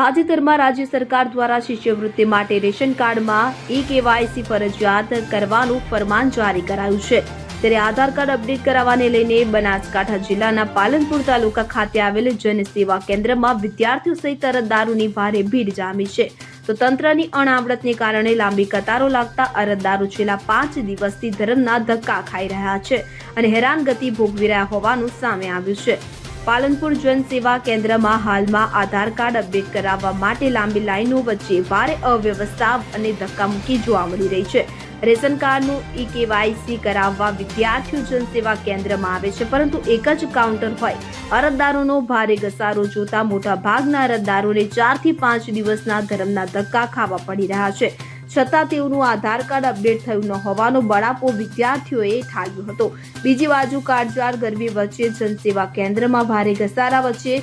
તાજેતરમાં રાજ્ય સરકાર દ્વારા શિષ્યવૃત્તિ માટે રેશન કાર્ડમાં ઈ કેવાયસી ફરજિયાત કરવાનું ફરમાન જારી કરાયું છે. ત્યારે આધાર કાર્ડ અપડેટ કરાવવાને લઈને બનાસકાંઠા જિલ્લાના પાલનપુર તાલુકા ખાતે આવેલ જન સેવા કેન્દ્રમાં વિદ્યાર્થીઓ સહિત અરજદારોની ભારે ભીડ જામી છે. તો તંત્રની અણાવડતને કારણે લાંબી કતારો લાગતા અરજદારો છેલ્લા પાંચ દિવસથી ધરમના ધક્કા ખાઈ રહ્યા છે અને હેરાનગતિ ભોગવી રહ્યા હોવાનું સામે આવ્યું છે. પાલનપુર જન સેવા કેન્દ્રમાં હાલમાં આધાર કાર્ડ અપડેટ કરાવવા માટે લાંબી લાઈનો વચ્ચે ભારે અવ્યવસ્થા અને ધક્કામુક્કી જોવા મળી રહી છે. રેશન કાર્ડનું ઈ કેવાયસી કરાવવા વિદ્યાર્થીઓ જન સેવા કેન્દ્રમાં આવે છે, પરંતુ એક જ કાઉન્ટર હોય. અરજદારોનો ભારે ઘસારો જોતા મોટા ભાગના અરજદારોને ચારથી પાંચ દિવસના ધરમના ધક્કા ખાવા પડી રહ્યા છે. છતાં તેઓનું આધાર કાર્ડ અપડેટ થયું ન હોવાનો બળાપો વિદ્યાર્થીઓએ ઠાલ્યો હતો. બીજી બાજુ કાળજાળ ગરબી વચ્ચે જનસેવા કેન્દ્રમાં ભારે ઘસારા વચ્ચે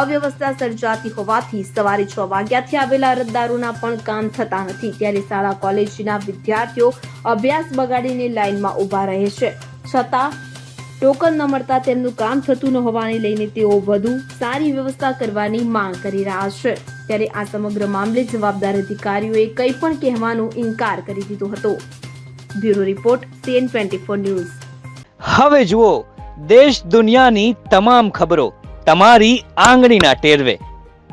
અવ્યવસ્થા સર્જાતી હોવાથી સવારે છ વાગ્યાથી આવેલા અરજદારોના પણ કામ થતા નથી. ત્યારે શાળા કોલેજના વિદ્યાર્થીઓ અભ્યાસ બગાડીને લાઇનમાં ઊભા રહે છે. છતાં ટોકન ન મળતા તેમનું કામ થતું ન હોવાને લઈને તેઓ વધુ સારી વ્યવસ્થા કરવાની માંગ કરી રહ્યા છે. ત્યારે આ સમગ્ર મામલે જવાબદાર અધિકારીઓએ કંઈ પણ કહેવાનો ઇનકાર કરી દીધો હતો. Bureau report CN twenty four news. હવે જુઓ, દેશ દુનિયાની તમામ ખબરો તમારી આંગળીના ટેરવે.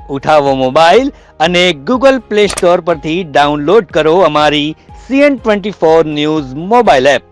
ઉઠાવો મોબાઈલ અને ગૂગલ પ્લે સ્ટોર પરથી ડાઉનલોડ કરો અમારી CN twenty four news mobile app.